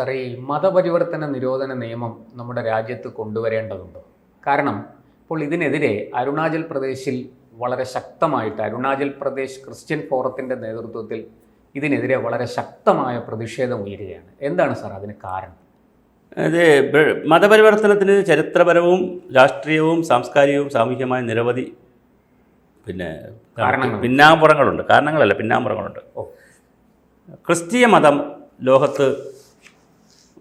സാറേ ഈ മതപരിവർത്തന നിരോധന നിയമം നമ്മുടെ രാജ്യത്ത് കൊണ്ടുവരേണ്ടതുണ്ട്. കാരണം ഇപ്പോൾ ഇതിനെതിരെ അരുണാചൽ പ്രദേശിൽ വളരെ ശക്തമായിട്ട് അരുണാചൽ പ്രദേശ് ക്രിസ്ത്യൻ ഫോറത്തിന്റെ നേതൃത്വത്തിൽ ഇതിനെതിരെ വളരെ ശക്തമായ പ്രതിഷേധം ഉയരുകയാണ്. എന്താണ് സാർ അതിന് കാരണം? ഇത് മതപരിവർത്തനത്തിന് ചരിത്രപരവും രാഷ്ട്രീയവും സാംസ്കാരികവും സാമൂഹികമായ നിരവധി പിന്നെ. പിന്നാമ്പുറങ്ങളുണ്ട്. കാരണങ്ങളല്ല പിന്നാമ്പുറങ്ങളുണ്ട്. ഓ. ക്രിസ്തീയ മതം ലോകത്ത്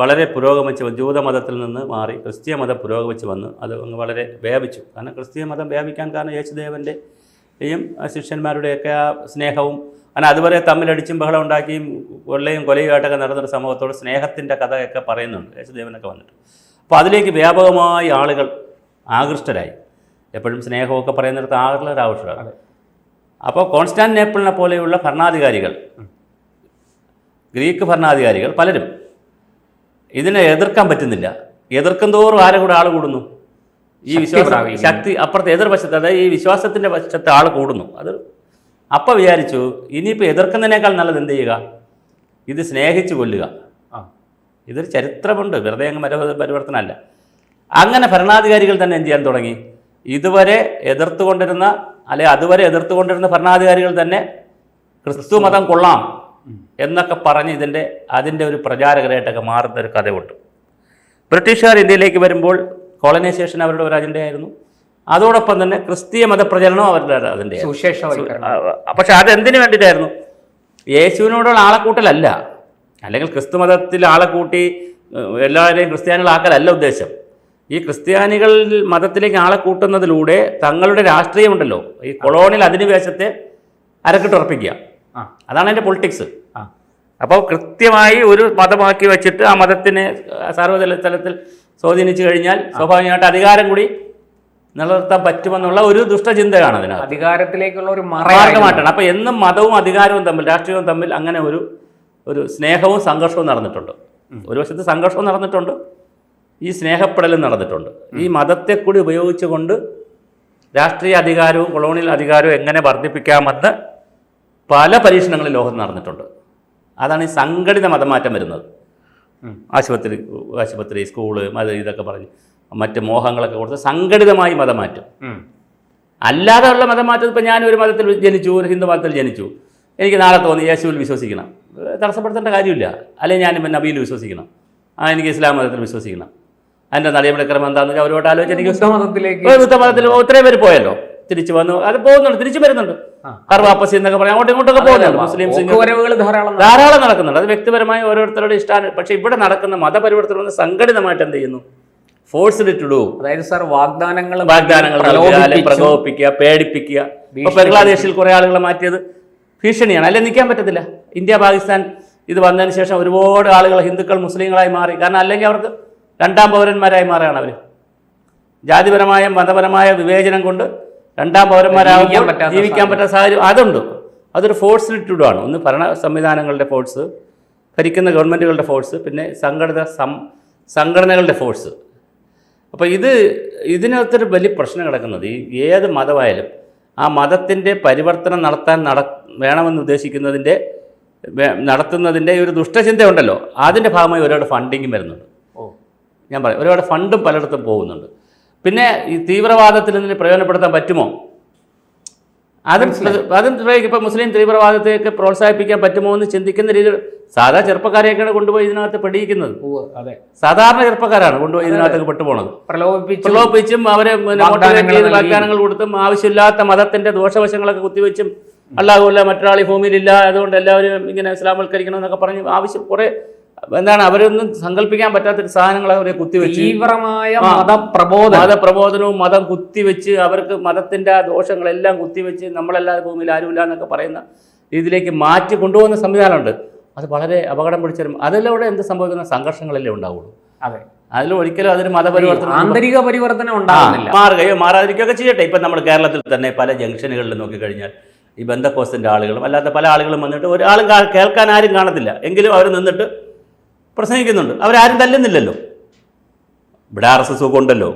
വളരെ പുരോഗമിച്ച് ജൂത ജൂതമതത്തിൽ നിന്ന് മാറി ക്രിസ്തീയ മതം പുരോഗമിച്ച് വന്ന് അത് അങ്ങ് വളരെ വ്യാപിച്ചു. കാരണം ക്രിസ്തീയ മതം വ്യാപിക്കാൻ കാരണം യേശുദേവന്റെയും ശിഷ്യന്മാരുടെയൊക്കെ ആ സ്നേഹവും അങ്ങനെ അതുവരെ തമ്മിലടിച്ചും ബഹളം ഉണ്ടാക്കിയും കൊള്ളയും കൊലയുമായിട്ടൊക്കെ നടന്നൊരു സമൂഹത്തോട് സ്നേഹത്തിന്റെ കഥയൊക്കെ പറയുന്നുണ്ട് യേശുദേവനൊക്കെ വന്നിട്ട്. അപ്പോൾ അതിലേക്ക് വ്യാപകമായി ആളുകൾ ആകൃഷ്ടരായി. എപ്പോഴും സ്നേഹമൊക്കെ പറയുന്നിടത്ത് ആളുകൾ ആവശ്യമാണ് അപ്പോൾ അപ്പോൾ കോൺസ്റ്റാന്റിനേപ്പിളിനെ പോലെയുള്ള ഭരണാധികാരികൾ ഗ്രീക്ക് ഭരണാധികാരികൾ പലരും ഇതിനെ എതിർക്കാൻ പറ്റുന്നില്ല. എതിർക്കും തോറും ആരെ കൂടെ ആൾ കൂടുന്നു? ഈ വിശ്വാസം. ശക്തി അപ്പുറത്തെ എതിർവശത്ത് അതായത് ഈ വിശ്വാസത്തിന്റെ വശത്ത് ആൾ കൂടുന്നു. അത് അപ്പം വിചാരിച്ചു ഇനിയിപ്പോൾ എതിർക്കുന്നതിനേക്കാൾ നല്ലത് എന്ത് ചെയ്യുക? ഇത് സ്നേഹിച്ച് കൊല്ലുക. ആ. ഇതൊരു ചരിത്രമുണ്ട്. വെറുതെ അങ്ങ് മര പരിവർത്തനമല്ല. അങ്ങനെ ഭരണാധികാരികൾ തന്നെ എന്ത് ചെയ്യാൻ തുടങ്ങി? ഇതുവരെ എതിർത്തുകൊണ്ടിരുന്ന അല്ലെ അതുവരെ എതിർത്തുകൊണ്ടിരുന്ന ഭരണാധികാരികൾ തന്നെ ക്രിസ്തു മതം കൊള്ളാം. എന്നൊക്കെ പറഞ്ഞ് ഇതിന്റെ അതിന്റെ ഒരു പ്രചാരകരായിട്ടൊക്കെ മാറുന്ന ഒരു കഥയുണ്ട്. ബ്രിട്ടീഷുകാർ ഇന്ത്യയിലേക്ക് വരുമ്പോൾ കോളനൈസേഷൻ അവരുടെ ഒരു അജണ്ടയായിരുന്നു അതോടൊപ്പം തന്നെ ക്രിസ്തീയ മതപ്രചരണവും അവരുടെ അതിന്റെ പക്ഷെ അതെന്തിനു വേണ്ടിയിട്ടായിരുന്നു? യേശുവിനോടുള്ള ആളെക്കൂട്ടലല്ല അല്ലെങ്കിൽ ക്രിസ്തു മതത്തിൽ ആളെ കൂട്ടി എല്ലാവരെയും ക്രിസ്ത്യാനികളാക്കലല്ല ഉദ്ദേശം. ഈ ക്രിസ്ത്യാനികൾ മതത്തിലേക്ക് ആളെ കൂട്ടുന്നതിലൂടെ തങ്ങളുടെ രാഷ്ട്രീയമുണ്ടല്ലോ. ഈ കൊളോണിയൽ അധിനിവേശത്തെ അരക്കിട്ടുറപ്പിക്കുക. അതാണ് എന്റെ പൊളിറ്റിക്സ്. അപ്പോൾ കൃത്യമായി ഒരു മതമാക്കി വെച്ചിട്ട് ആ മതത്തിനെ സർവതല തലത്തിൽ സ്വാധീനിച്ചു കഴിഞ്ഞാൽ സ്വാഭാവികമായിട്ട് അധികാരം കൂടി നിലനിർത്താൻ പറ്റുമെന്നുള്ള ഒരു ദുഷ്ടചിന്തയാണ് അതിനകത്ത്. അധികാരത്തിലേക്കുള്ള ഒരു മാർഗമായിട്ടാണ്. അപ്പോൾ എന്നും മതവും അധികാരവും തമ്മിൽ രാഷ്ട്രീയവും തമ്മിൽ അങ്ങനെ ഒരു ഒരു സ്നേഹവും സംഘർഷവും നടന്നിട്ടുണ്ട്. ഒരു വശത്ത് സംഘർഷവും നടന്നിട്ടുണ്ട് ഈ സ്നേഹപ്പെടലും നടന്നിട്ടുണ്ട്. ഈ മതത്തെ കൂടി ഉപയോഗിച്ചുകൊണ്ട് രാഷ്ട്രീയ അധികാരവും കൊളോണിയൽ അധികാരവും എങ്ങനെ വർദ്ധിപ്പിക്കാമെന്ന് പല പരീക്ഷണങ്ങളും ലോകത്ത് നടന്നിട്ടുണ്ട്. അതാണ് ഈ സംഘടിത മതമാറ്റം വരുന്നത്. ആശുപത്രി ആശുപത്രി സ്കൂൾ മത ഇതൊക്കെ പറഞ്ഞ് മറ്റ് മോഹങ്ങളൊക്കെ കൊടുത്ത് സംഘടിതമായി മതമാറ്റം. അല്ലാതെ ഉള്ള മതമാറ്റം ഇപ്പം ഒരു മതത്തിൽ ജനിച്ചു ഒരു ഹിന്ദു മതത്തിൽ ജനിച്ചു. എനിക്ക് നാളെ തോന്നി യേശുവിൽ വിശ്വസിക്കണം. തടസ്സപ്പെടുത്തേണ്ട കാര്യമില്ല. അല്ലെങ്കിൽ ഞാൻ നബിയിൽ വിശ്വസിക്കണം. ആ എനിക്ക് ഇസ്ലാം മതത്തിൽ വിശ്വസിക്കണം. അതിന്റെ നടപടിക്രമം എന്താണെന്ന് വെച്ചാൽ അവരോട് ആലോചിച്ച് എനിക്ക് ബുദ്ധമതത്തിലേക്ക് ബുദ്ധമതത്തിൽ ഒത്തിരി പേര് പോയല്ലോ. തിരിച്ചു വന്നു. അത് പോകുന്നുണ്ട്. തിരിച്ചു വരുന്നുണ്ട്. ആ. കർവാപ്പസി എന്നൊക്കെ പറയാം. അങ്ങോട്ടും ഇങ്ങോട്ടൊക്കെ പോകുന്നുണ്ട്. മുസ്ലിംസ് സിംഗ് ധാരാളം നടക്കും. ധാരാളം നടക്കുന്നുണ്ട്. അത് വ്യക്തിപരമായി ഓരോരുത്തരുടെ ഇഷ്ടാണ് പക്ഷേ ഇവിടെ നടക്കുന്ന മതപരിവർത്തനം സംഘടിതമായിട്ട് എന്ത് ചെയ്യുന്നു? ഫോഴ്സ്ഡ് ടു ഡു അതായത് സാർ വാഗ്ദാനങ്ങൾ വാഗ്ദാനങ്ങൾ പ്രകോപിപ്പിക്കുക പേടിപ്പിക്കുക. ഇപ്പൊ ബംഗ്ലാദേശിൽ കുറെ ആളുകളെ മാറ്റിയത് ഭീഷണിയാണ്. അല്ലെ? നിൽക്കാൻ പറ്റത്തില്ല. ഇന്ത്യ പാകിസ്ഥാൻ ഇത് വന്നതിന് ശേഷം ഒരുപാട് ആളുകൾ ഹിന്ദുക്കൾ മുസ്ലിങ്ങളായി മാറി. കാരണം അല്ലെങ്കിൽ അവർക്ക് രണ്ടാം പൗരന്മാരായി മാറുകയാണ് അവർ ജാതിപരമായ മതപരമായ വിവേചനം കൊണ്ട് രണ്ടാം പൗരന്മാരാകുമ്പോൾ ജീവിക്കാൻ പറ്റാത്ത സാഹചര്യം. അതുണ്ട്. അതൊരു ഫോഴ്സ് ലിറ്റ്യൂഡ് ആണ് ഒന്ന് ഭരണ സംവിധാനങ്ങളുടെ ഫോഴ്സ് ഭരിക്കുന്ന ഗവൺമെന്റുകളുടെ ഫോഴ്സ് പിന്നെ സംഘടിത സം സംഘടനകളുടെ ഫോഴ്സ് അപ്പോൾ ഇത് ഇതിനകത്തൊരു വലിയ പ്രശ്നം കിടക്കുന്നത്. ഈ ഏത് മതമായാലും ആ മതത്തിന്റെ പരിവർത്തനം നടത്താൻ നട വേണമെന്ന് ഉദ്ദേശിക്കുന്നതിന്റെ നടത്തുന്നതിന്റെ ഒരു ദുഷ്ടചിന്ത ഉണ്ടല്ലോ അതിന്റെ ഭാഗമായി ഒരുപാട് ഫണ്ടിങ്ങും വരുന്നുണ്ട്. ഓ. ഞാൻ പറയാം. ഒരുപാട് ഫണ്ടും പലയിടത്തും പോകുന്നുണ്ട്. പിന്നെ ഈ തീവ്രവാദത്തിൽ നിന്ന് പ്രയോജനപ്പെടുത്താൻ പറ്റുമോ? അതും അതും ഇപ്പം മുസ്ലിം തീവ്രവാദത്തെയൊക്കെ പ്രോത്സാഹിപ്പിക്കാൻ പറ്റുമോ എന്ന് ചിന്തിക്കുന്ന രീതിയിൽ സാധാ ചെറുപ്പക്കാരെയൊക്കെയാണ് കൊണ്ടുപോയി ഇതിനകത്ത് പെടിയിക്കുന്നത്. സാധാരണ ചെറുപ്പക്കാരാണ് കൊണ്ടുപോയി ഇതിനകത്തേക്ക് പെട്ടുപോണത്. പ്രലോഭിപ്പിച്ചു അവരെ പിന്നെ വാഗ്ദാനങ്ങൾ ചെയ്ത് കൊടുത്തും ആവശ്യമില്ലാത്ത മതത്തിന്റെ ദോഷവശങ്ങളൊക്കെ കുത്തിവെച്ചും അല്ലാഹുല്ല മറ്റൊരാൾ ഭൂമിയിലില്ല അതുകൊണ്ട് എല്ലാവരും ഇങ്ങനെ ഇസ്ലാമവൽക്കരിക്കണം എന്നൊക്കെ പറഞ്ഞ് ആവശ്യം കുറെ എന്താണ് അവരൊന്നും സങ്കല്പിക്കാൻ പറ്റാത്ത സാധനങ്ങൾ അവരെ കുത്തിവെച്ച് തീവ്രമായ മതപ്രബോധ മതപ്രബോധനം. മതപ്രബോധനവും മതം കുത്തിവെച്ച് അവർക്ക് മതത്തിന്റെ ദോഷങ്ങളെല്ലാം കുത്തിവെച്ച് നമ്മളല്ലാതെ ഭൂമിയിൽ ആരുമില്ല എന്നൊക്കെ പറയുന്ന രീതിയിലേക്ക് മാറ്റി കൊണ്ടുപോകുന്ന സംവിധാനമുണ്ട്. അത് വളരെ അപകടം പിടിച്ചാലും അതിലൂടെ എന്ത് സംഭവിക്കുന്ന സംഘർഷങ്ങളല്ലേ ഉണ്ടാവുള്ളൂ. അതെ. അതിൽ ഒരിക്കലും അതൊരു മതപരിവർത്തനം ആന്തരിക പരിവർത്തനം ഉണ്ടാകുന്നില്ല മാറുകയോ മാറാതിരിക്കുകയൊക്കെ ചെയ്യട്ടെ. ഇപ്പം നമ്മൾ കേരളത്തിൽ തന്നെ പല ജംഗ്ഷനുകളിൽ നോക്കിക്കഴിഞ്ഞാൽ ഈ ബന്ധക്കോസിന്റെ ആളുകളും അല്ലാത്ത പല ആളുകളും വന്നിട്ട് ഒരാളും കേൾക്കാൻ ആരും കാണത്തില്ല. എങ്കിലും അവർ നിന്നിട്ട് പ്രസംഗിക്കുന്നുണ്ട്. അവരാരും തല്ലുന്നില്ലല്ലോ. ഇവിടെ ആർ എസ് എസ് ഒക്കെ ഉണ്ടല്ലോ.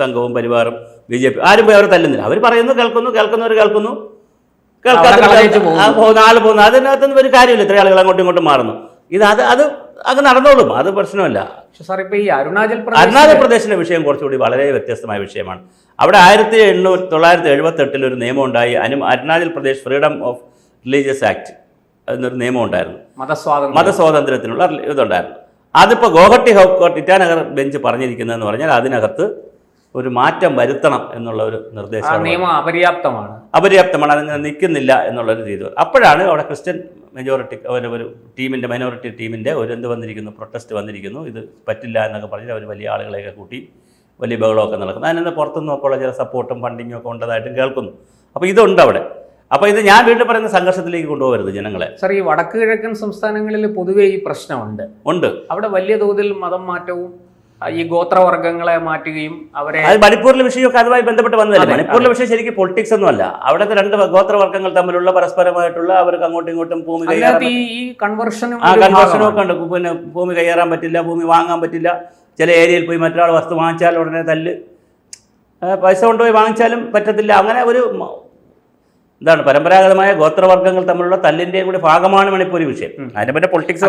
സംഘവും പരിവാറും ബി ജെ പി ആരും പോയി അവരെ തല്ലുന്നില്ല. അവർ പറയുന്നു കേൾക്കുന്നു കേൾക്കുന്നവർ കേൾക്കുന്നു. കേൾക്കാത്ത പോകുന്നു. ആൾ പോകുന്നു. അതിനകത്തൊന്നും ഒരു കാര്യമില്ല. ഇത്ര ആളുകൾ അങ്ങോട്ടും ഇങ്ങോട്ടും മാറുന്നു. ഇത് അത് അത് അത് നടന്നോളും. അത് പ്രശ്നമല്ല. സാർ ഈ അരുണാചൽ പ്രദേശ് അരുണാചൽ പ്രദേശിലെ വിഷയം കുറച്ചുകൂടി വളരെ വ്യത്യസ്തമായ വിഷയമാണ്. അവിടെ ആയിരത്തി എണ്ണൂറ്റി തൊള്ളായിരത്തി എഴുപത്തെട്ടിൽ ഒരു നിയമം ഉണ്ടായി Anu Arunachal Pradesh freedom of religious act എന്നൊരു നിയമം ഉണ്ടായിരുന്നു. മതസ്വാതന്ത്ര്യം. മതസ്വാതന്ത്ര്യത്തിനുള്ള ഇതുണ്ടായിരുന്നു. അതിപ്പോൾ Gauhati high court Itanagar bench പറഞ്ഞിരിക്കുന്നതെന്ന് പറഞ്ഞാൽ അതിനകത്ത് ഒരു മാറ്റം വരുത്തണം എന്നുള്ള ഒരു നിർദ്ദേശം നിയമം അപര്യാപ്തമാണ്. അപര്യാപ്തമാണ് അതിങ്ങനെ നിൽക്കുന്നില്ല എന്നുള്ളൊരു രീതി. അപ്പോഴാണ് അവിടെ ക്രിസ്ത്യൻ മെജോറിറ്റി ഒരു ഒരു ടീമിന്റെ മൈനോറിറ്റി ടീമിന്റെ ഒരു എന്ത് വന്നിരിക്കുന്നു പ്രൊട്ടസ്റ്റ് വന്നിരിക്കുന്നു. ഇത് പറ്റില്ല എന്നൊക്കെ പറഞ്ഞ് അവർ വലിയ ആളുകളെയൊക്കെ കൂട്ടി വലിയ ബഹളമൊക്കെ നടക്കുന്നു. അതിനെ പുറത്തുനിന്നൊക്കെ ഉള്ള ചില സപ്പോർട്ടും ഫണ്ടിങ്ങും ഒക്കെ ഉണ്ടതായിട്ടും കേൾക്കുന്നു. അപ്പോൾ ഇതുണ്ട് അവിടെ. അപ്പോൾ ഇത് ഞാൻ വീണ്ടും പറയുന്ന സംഘർഷത്തിലേക്ക് കൊണ്ടുപോകരുത് ജനങ്ങളെ. സാർ ഈ വടക്ക് കിഴക്കൻ സംസ്ഥാനങ്ങളിൽ പൊതുവെ ഈ പ്രശ്നമുണ്ട്. ഉണ്ട്. അവിടെ വലിയ തോതിൽ മതം മാറ്റവും ഈ ഗോത്രവർഗങ്ങളെ മാറ്റുകയും അവരെ അത് മണിപ്പൂരിലെ വിഷയമൊക്കെ അതുമായി ബന്ധപ്പെട്ട് വന്നതല്ലേ? മണിപ്പൂരിലെ വിഷയം ശരിക്കും പൊളിറ്റിക്സ് ഒന്നുമല്ല അവിടുത്തെ രണ്ട് ഗോത്രവർഗങ്ങൾ തമ്മിലുള്ള പരസ്പരമായിട്ടുള്ള അവർക്ക് അങ്ങോട്ടും ഇങ്ങോട്ടും ഭൂമി ഈ കൺവെർഷനും ആ. ഒക്കെ ഉണ്ട്. പിന്നെ ഭൂമി കയ്യേറാൻ പറ്റില്ല ഭൂമി വാങ്ങാൻ പറ്റില്ല. ചില ഏരിയയിൽ പോയി മറ്റൊരാൾ വസ്തു വാങ്ങിച്ചാൽ ഉടനെ തല്ല്. പൈസ കൊണ്ടുപോയി വാങ്ങിച്ചാലും പറ്റത്തില്ല. അങ്ങനെ ഒരു എന്താണ് പരമ്പരാഗതമായ ഗോത്രവർഗങ്ങൾ തമ്മിലുള്ള തല്ലിന്റെയും കൂടി ഭാഗമാണ് മണിപ്പൂരി വിഷയം. അതിനെ പറ്റി പൊളിറ്റിക്സ്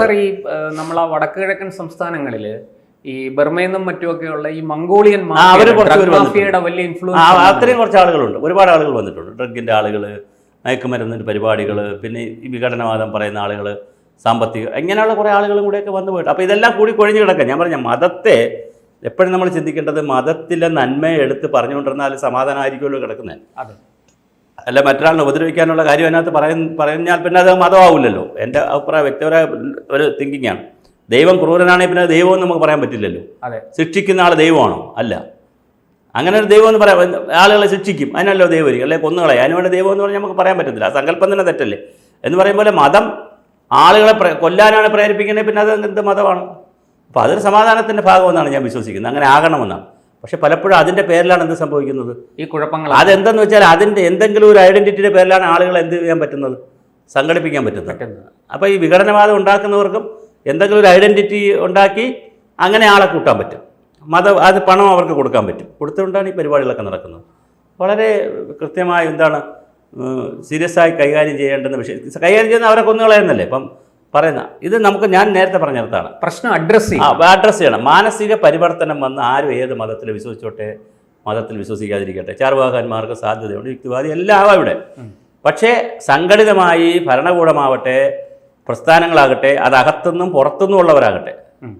സാർ ഈ നമ്മളെ വടക്ക് കിഴക്കൻ സംസ്ഥാനങ്ങളിൽ ഈ ബർമയെന്നും മറ്റുമൊക്കെയുള്ള ഈ മംഗോളിയൻ ആ, മാഫിയയുടെ വലിയ ആ ഇൻഫ്ലുവൻസ് അത്രയും കുറച്ച് ആളുകളുണ്ട്. ഒരുപാട് ആളുകൾ വന്നിട്ടുണ്ട്. ഡ്രഗിന്റെ ആളുകൾ മയക്കുമരുന്നിന്റെ പരിപാടികൾ പിന്നെ ഈ വിഘടനവാദം പറയുന്ന ആളുകൾ സാമ്പത്തിക ഇങ്ങനെയുള്ള കുറേ ആളുകളും കൂടെയൊക്കെ വന്നു പോയിട്ട്. അപ്പോൾ ഇതെല്ലാം കൂടി കൊഴിഞ്ഞു കിടക്കുക ഞാൻ പറഞ്ഞ മതത്തെ എപ്പോഴും നമ്മൾ ചിന്തിക്കേണ്ടത് മതത്തിലെ നന്മയെ എടുത്ത് പറഞ്ഞുകൊണ്ടിരുന്നാൽ സമാധാനമായിരിക്കുമല്ലോ കിടക്കുന്നത്. അതെ. അല്ല മറ്റൊരാളിനെ ഉപദ്രവിക്കാനുള്ള കാര്യം അതിനകത്ത് പറയ പറഞ്ഞാൽ പിന്നെ അത് മതമാവില്ലല്ലോ. എന്റെ അഭിപ്രായം വ്യക്തിപരമായ ഒരു തിങ്കിങ് ആണ്. ദൈവം ക്രൂരനാണെങ്കിൽ പിന്നെ ദൈവം നമുക്ക് പറയാൻ പറ്റില്ലല്ലോ. അതെ. ശിക്ഷിക്കുന്ന ആൾ ദൈവമാണോ? അല്ല. അങ്ങനെ ഒരു ദൈവം എന്ന് പറയാം ആളുകളെ ശിക്ഷിക്കും. അതിനല്ലോ ദൈവം ഇരിക്കും. അല്ലെങ്കിൽ കൊന്നുകളെ അതിനുവേണ്ടി ദൈവം എന്ന് പറഞ്ഞാൽ നമുക്ക് പറയാൻ പറ്റത്തില്ല. ആ സങ്കല്പം തന്നെ തെറ്റല്ലേ? എന്ന് പറയുമ്പോൾ മതം ആളുകളെ കൊല്ലാനാണ് പ്രേരിപ്പിക്കുന്നത് പിന്നെ അത് എന്ത് മതമാണ്? അപ്പോൾ അതൊരു സമാധാനത്തിന്റെ ഭാഗമെന്നാണ് ഞാൻ വിശ്വസിക്കുന്നത്. അങ്ങനെ ആകണമെന്നാണ്. പക്ഷെ പലപ്പോഴും അതിന്റെ പേരിലാണ് എന്ത് സംഭവിക്കുന്നത്? ഈ കുഴപ്പങ്ങൾ അതെന്തെന്ന് വെച്ചാൽ അതിന്റെ എന്തെങ്കിലും ഒരു ഐഡന്റിറ്റിയുടെ പേരിലാണ് ആളുകൾ എന്ത് ചെയ്യാൻ പറ്റുന്നത്? സംഘടിപ്പിക്കാൻ പറ്റുന്നത്. അപ്പോൾ ഈ വിഘടനവാദം ഉണ്ടാക്കുന്നവർക്കും എന്തെങ്കിലും ഒരു ഐഡന്റിറ്റി ഉണ്ടാക്കി അങ്ങനെ ആളെ കൂട്ടാൻ പറ്റും. മത അത് പണം അവർക്ക് കൊടുക്കാൻ പറ്റും. കൊടുത്തുകൊണ്ടാണ് ഈ പരിപാടികളൊക്കെ നടക്കുന്നത്. വളരെ കൃത്യമായി എന്താണ് സീരിയസ് ആയി കൈകാര്യം ചെയ്യേണ്ടെന്ന വിഷയം. കൈകാര്യം ചെയ്യുന്ന അവരെ കൊന്നുകളയെന്നല്ലേ ഇപ്പം പറയുന്ന. ഇത് നമുക്ക് ഞാൻ നേരത്തെ പറഞ്ഞിടത്താണ്. പ്രശ്നം അഡ്രസ് ആ ചെയ്യും അഡ്രസ്സ് ചെയ്യണം. മാനസിക പരിവർത്തനം വന്ന് ആരും ഏത് മതത്തിൽ വിശ്വസിച്ചോട്ടെ മതത്തിൽ വിശ്വസിക്കാതിരിക്കട്ടെ ചാർവാകന്മാർക്ക് സാധ്യതയുണ്ട് യുക്തിവാദി എല്ലാം ആവാം ഇവിടെ പക്ഷേ സംഘടിതമായി ഭരണകൂടമാവട്ടെ പ്രസ്ഥാനങ്ങളാകട്ടെ അത് അകത്തുനിന്നും പുറത്തുനിന്നും ഉള്ളവരാകട്ടെ.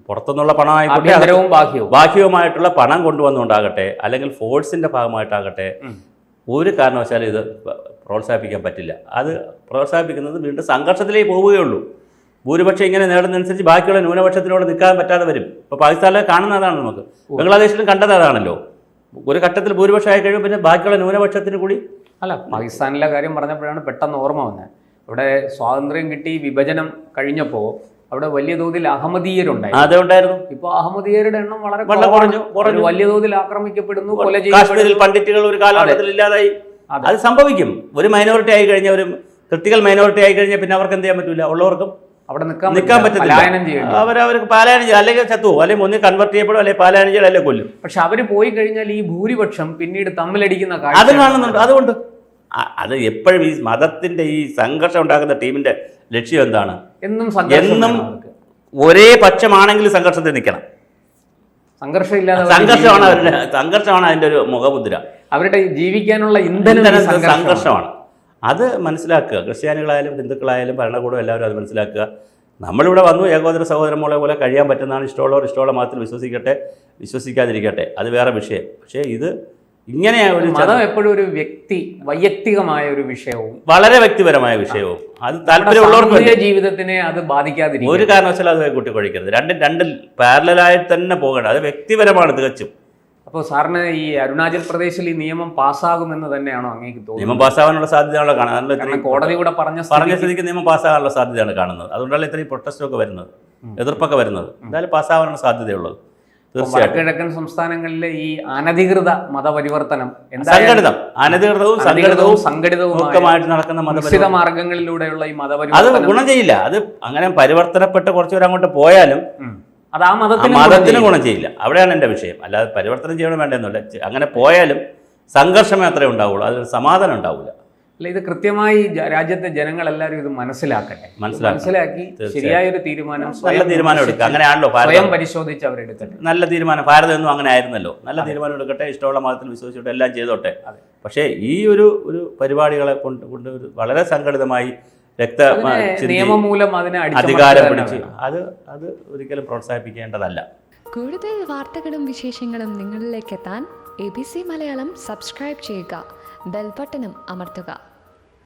പുറത്തുനിന്നുള്ള പണമായിക്കോട്ടെ ബാഹ്യവും. ബാഹ്യവുമായിട്ടുള്ള പണം കൊണ്ടുവന്നുകൊണ്ടാകട്ടെ അല്ലെങ്കിൽ ഫോഴ്സിന്റെ ഭാഗമായിട്ടാകട്ടെ ഒരു കാരണവശാലും ഇത് പ്രോത്സാഹിപ്പിക്കാൻ പറ്റില്ല. അത് പ്രോത്സാഹിപ്പിക്കുന്നത് വീണ്ടും സംഘർഷത്തിലേക്ക് പോവുകയുള്ളൂ. ഭൂരിപക്ഷം ഇങ്ങനെ നേടുന്നതനുസരിച്ച് ബാക്കിയുള്ള ന്യൂനപക്ഷത്തിനോട് നിൽക്കാൻ പറ്റാതെ വരും. ഇപ്പോൾ പാകിസ്ഥാനിൽ കാണുന്നതാണ് നമുക്ക്. ബംഗ്ലാദേശിലും കണ്ടത് അതാണല്ലോ. ഒരു ഘട്ടത്തിൽ ഭൂരിപക്ഷം ആയി കഴിയുമ്പോൾ പിന്നെ ബാക്കിയുള്ള ന്യൂനപക്ഷത്തിന് കൂടി അല്ല പാകിസ്ഥാനിലെ കാര്യം പറഞ്ഞപ്പോഴാണ് പെട്ടെന്ന് ഓർമ്മ വന്നത്. ഇവിടെ സ്വാതന്ത്ര്യം കിട്ടി വിഭജനം കഴിഞ്ഞപ്പോൾ അവിടെ വലിയ തോതിൽ അഹമ്മദീയരുണ്ടായി അതേ ഉണ്ടായിരുന്നു ഇപ്പൊ അഹമ്മദീയരുടെ എണ്ണം വളരെ വളരെ കുറഞ്ഞു കുറഞ്ഞു. വലിയ തോതിൽ ആക്രമിക്കപ്പെടുന്നു കൊല കാശ്മീരിൽ പണ്ഡിറ്റുകൾ ഒരു കാലഘട്ടത്തിൽ ഇല്ലാതായി. അത്. സംഭവിക്കും. ഒരു മൈനോറിറ്റി ആയി കഴിഞ്ഞ ഒരു ക്രിട്ടിക്കൽ മൈനോറിറ്റി ആയി കഴിഞ്ഞാൽ പിന്നെ അവർക്ക് എന്ത് ചെയ്യാൻ പറ്റില്ല ഉള്ളവർക്കും അവിടെ നിൽക്കാൻ നിൽക്കാൻ പറ്റത്തില്ല. അവർക്ക് പാലായനം ചെയ്യും. അല്ലെങ്കിൽ ചത്തുവോ അല്ലെങ്കിൽ ഒന്ന് കൺവെർട്ട് ചെയ്യപ്പെടും അല്ലെങ്കിൽ പാലായനം ചെയ്യും അല്ലെങ്കിൽ കൊല്ലും. പക്ഷെ അവർ പോയി കഴിഞ്ഞാൽ ഈ ഭൂരിപക്ഷം പിന്നീട് തമ്മിലടിക്കുന്ന അത് കാണുന്നുണ്ട്. അതുകൊണ്ട്. അത് എപ്പോഴും ഈ മതത്തിന്റെ ഈ സംഘർഷം ഉണ്ടാക്കുന്ന ടീമിന്റെ ലക്ഷ്യം എന്താണ്? എന്നും എന്നും ഒരേ പക്ഷമാണെങ്കിൽ സംഘർഷത്തിൽ നിൽക്കണം. സംഘർഷം ഇല്ലാതെ സംഘർഷമാണ് അവരുടെ സംഘർഷമാണ് അതിന്റെ ഒരു മുഖമുദ്ര. അവരുടെ ജീവിക്കാനുള്ള ഇന്ധനം സംഘർഷമാണ്. അത് മനസ്സിലാക്കുക. ക്രിസ്ത്യാനികളായാലും ഹിന്ദുക്കളായാലും ഭരണകൂടം എല്ലാവരും അത് മനസ്സിലാക്കുക. നമ്മളിവിടെ വന്നു ഏകോദര സഹോദരന്മാരെ പോലെ കഴിയാൻ പറ്റുന്നതാണ്. ഇഷ്ടമുള്ളവർ ഇഷ്ടമുള്ള മാത്രം വിശ്വസിക്കട്ടെ വിശ്വസിക്കാതിരിക്കട്ടെ. അത് വേറെ വിഷയം. പക്ഷേ ഇത് ഇങ്ങനെ ഒരു മതം എപ്പോഴും ഒരു വ്യക്തി വൈയക്തികമായ ഒരു വിഷയവും. വളരെ വ്യക്തിപരമായ വിഷയവും. അത് താല്പര്യമുള്ളവർക്ക് ജീവിതത്തിനെ അത് ബാധിക്കാതിരിക്കും ഒരു കാരണവശാലും അത് കൂട്ടിക്കൊഴിക്കരുത്. രണ്ടും രണ്ടും പാരലായി തന്നെ പോകണം അത് വ്യക്തിപരമാണ് തികച്ചും. അപ്പോൾ സാറിന് ഈ അരുണാചൽ പ്രദേശിൽ ഈ നിയമം പാസ്സാകുമെന്ന് തന്നെയാണോ അങ്ങേക്ക് തോന്നുന്നത്? നിയമം പാസ്സാകാനുള്ള സാധ്യതയാണല്ലോ കാണുന്നത്. കോടതി കൂടെ പറഞ്ഞ പറഞ്ഞ സ്ഥിതിക്ക് നിയമം പാസ്സാകാനുള്ള സാധ്യതയാണ് കാണുന്നത്. അതുകൊണ്ടല്ല ഇത്രയും പ്രൊട്ടസ്റ്റൊക്കെ വരുന്നത്. എതിർപ്പൊക്കെ വരുന്നത്. എന്തായാലും പാസ്സാകാനുള്ള സാധ്യതയുള്ളത്. കിഴക്കൻ വടക്കിഴക്കൻ സംസ്ഥാനങ്ങളിലെ ഈ അനധികൃത മതപരിവർത്തനം സംഘടിതം. അനധികൃതവും സംഘടിതവും സംഘടിതവും ഒക്കെ നടക്കുന്ന മതപരിവർത്തന. മാർഗങ്ങളിലൂടെയുള്ള ഈ മതപരിവർത്തനം അത് ഗുണം ചെയ്യില്ല. അത് അങ്ങനെ പരിവർത്തനപ്പെട്ട് കുറച്ചുപേർ അങ്ങോട്ട് പോയാലും. അത് ആ മതത്തിന് മതത്തിന് ഗുണം ചെയ്യില്ല. അവിടെയാണ് എന്റെ വിഷയം. അല്ലാതെ പരിവർത്തനം ചെയ്യണം വേണ്ടെന്നില്ല അങ്ങനെ പോയാലും സംഘർഷം അത്രേ ഉണ്ടാവുള്ളൂ. അതിൽ സമാധാനം ഉണ്ടാവില്ല അല്ല ഇത് കൃത്യമായി രാജ്യത്തെ രാജ്യത്തെ ജനങ്ങളെല്ലാവരും ഇത് മനസ്സിലാക്കട്ടെ. മനസ്സിലാക്കി ശരിയായ ശരിയായൊരു തീരുമാനം നല്ല തീരുമാനം എടുക്കുക അങ്ങനെയാണല്ലോ സ്വയം പരിശോധിച്ച് അവരെടുക്കട്ടെ നല്ല തീരുമാനം. ഭാരതം ഒന്നും അങ്ങനെ ആയിരുന്നല്ലോ. നല്ല തീരുമാനം എടുക്കട്ടെ. ഇഷ്ടമുള്ള മതത്തിൽ വിശ്വസിച്ചിട്ട് എല്ലാം ചെയ്തോട്ടെ. പക്ഷേ ഈ ഒരു ഒരു പരിപാടികളെ കൊണ്ട് കൊണ്ട് വളരെ സംഘടിതമായി രക്ത നിയമമൂലം അതിനെ അധികാരം പിടിച്ച് അത് അത് ഒരിക്കലും പ്രോത്സാഹിപ്പിക്കേണ്ടതല്ല. കൂടുതൽ വാർത്തകളും വിശേഷങ്ങളും നിങ്ങളിലേക്ക് എത്താൻ A B C Malayalam subscribe ചെയ്യുക. ബെൽബട്ടനും അമർത്തുക.